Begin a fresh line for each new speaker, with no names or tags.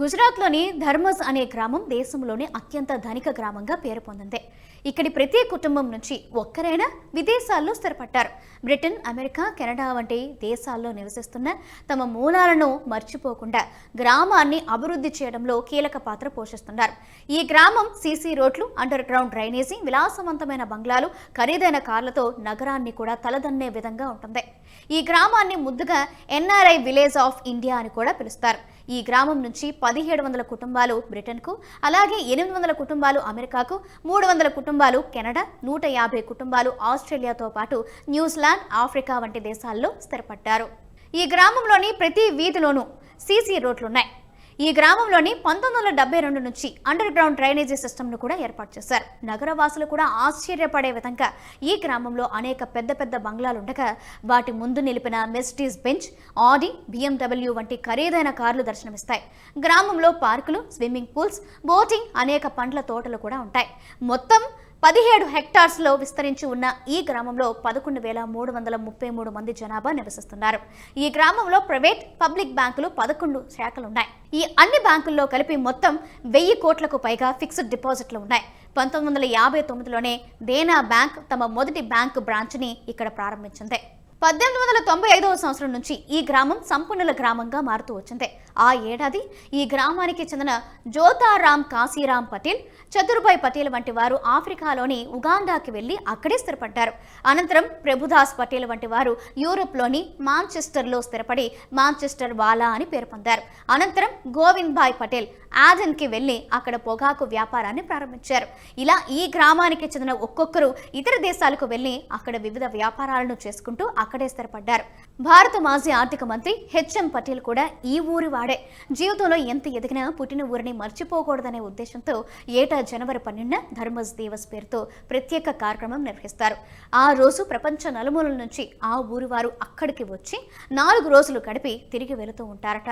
గుజరాత్లోని ధర్మజ్ అనే గ్రామం దేశంలోని అత్యంత ధనిక గ్రామంగా పేరు పొందింది. ఇక్కడి ప్రతి కుటుంబం నుంచి ఒక్కరైనా విదేశాల్లో స్థిరపడ్డారు. బ్రిటన్ అమెరికా కెనడా వంటి దేశాల్లో నివసిస్తున్న తమ మూలాలను మర్చిపోకుండా గ్రామాన్ని అభివృద్ధి చేయడంలో కీలక పాత్ర పోషిస్తున్నారు. ఈ గ్రామం సీసీ రోడ్లు అండర్ గ్రౌండ్ డ్రైనేజీ విలాసవంతమైన బంగ్లాలు ఖరీదైన కార్లతో నగరాన్ని కూడా తలదన్నే విధంగా ఉంటుంది. ఈ గ్రామాన్ని ముద్దుగా ఎన్ఆర్ఐ విలేజ్ ఆఫ్ ఇండియా అని కూడా పిలుస్తారు. ఈ గ్రామం నుంచి పదిహేడు వందల కుటుంబాలు బ్రిటన్కు అలాగే ఎనిమిది వందల కుటుంబాలు అమెరికాకు మూడు వందల కుటుంబాలు కెనడా నూట యాభై కుటుంబాలు ఆస్ట్రేలియాతో పాటు న్యూజిలాండ్ ఆఫ్రికా వంటి దేశాల్లో స్థిరపడ్డారు. ఈ గ్రామంలోని ప్రతి వీధిలోనూ సీసీ రోడ్లున్నాయి. ఈ గ్రామంలోని పంతొమ్మిది వందల డెబ్బై రెండు నుంచి అండర్ గ్రౌండ్ డ్రైనేజీ సిస్టమ్ను కూడా ఏర్పాటు చేశారు. నగరవాసులు కూడా ఆశ్చర్యపడే విధంగా ఈ గ్రామంలో అనేక పెద్ద పెద్ద బంగ్లాలుండగా వాటి ముందు నిలిపిన మెస్టీస్ బెంచ్ ఆడి బిఎండబ్ల్యూ వంటి ఖరీదైన కార్లు దర్శనమిస్తాయి. గ్రామంలో పార్కులు స్విమ్మింగ్ పూల్స్ బోటింగ్ అనేక పండ్ల తోటలు కూడా ఉంటాయి. మొత్తం పదిహేడు హెక్టార్స్లో విస్తరించి ఉన్న ఈ గ్రామంలో పదకొండు వేల మూడు వందల ముప్పై మూడు మంది జనాభా నివసిస్తున్నారు. ఈ గ్రామంలో ప్రైవేట్ పబ్లిక్ బ్యాంకులు పదకొండు శాఖలున్నాయి. ఈ అన్ని బ్యాంకుల్లో కలిపి మొత్తం వెయ్యి కోట్లకు పైగా ఫిక్స్డ్ డిపాజిట్లు ఉన్నాయి. పంతొమ్మిది వందల యాభై తొమ్మిదిలోనే దేనా బ్యాంక్ తమ మొదటి బ్యాంకు బ్రాంచ్ని ఇక్కడ ప్రారంభించింది. పద్దెనిమిది వందల తొంభై ఐదవ సంవత్సరం నుంచి ఈ గ్రామం సంపన్నుల గ్రామంగా మారుతూ వచ్చింది. ఆ ఏడాది ఈ గ్రామానికి చెందిన జోతారాం కాశీరాం పటేల్ చతుర్భాయ్ పటేల్ వంటి వారు ఆఫ్రికాలోని ఉగాండాకి వెళ్ళి అక్కడే స్థిరపడ్డారు. అనంతరం ప్రభుదాస్ పటేల్ వంటి వారు యూరోప్లోని మాంచెస్టర్లో స్థిరపడి మాంచెస్టర్ వాలా అని పేరు పొందారు. అనంతరం గోవింద్ భాయ్ పటేల్ ఆడెన్కి వెళ్ళి అక్కడ పొగాకు వ్యాపారాన్ని ప్రారంభించారు. ఇలా ఈ గ్రామానికి చెందిన ఒక్కొక్కరు ఇతర దేశాలకు వెళ్ళి అక్కడ వివిధ వ్యాపారాలను చేసుకుంటూ అక్కడే స్థిరపడ్డారు భారత మాజీ ఆర్థిక మంత్రి హెచ్ఎం పటేల్ కూడా ఈ ఊరి వాడే. జీవితంలో ఎంత ఎదిగినా పుట్టిన ఊరిని మర్చిపోకూడదనే ఉద్దేశంతో ఏటా జనవరి పన్నెండున ధర్మస్ దేవస్ పేరుతో ప్రత్యేక కార్యక్రమం నిర్వహిస్తారు. ఆ రోజు ప్రపంచ నలుమూలల నుంచి ఆ ఊరి వారు అక్కడికి వచ్చి నాలుగు రోజులు గడిపి తిరిగి వెళుతూ ఉంటారట.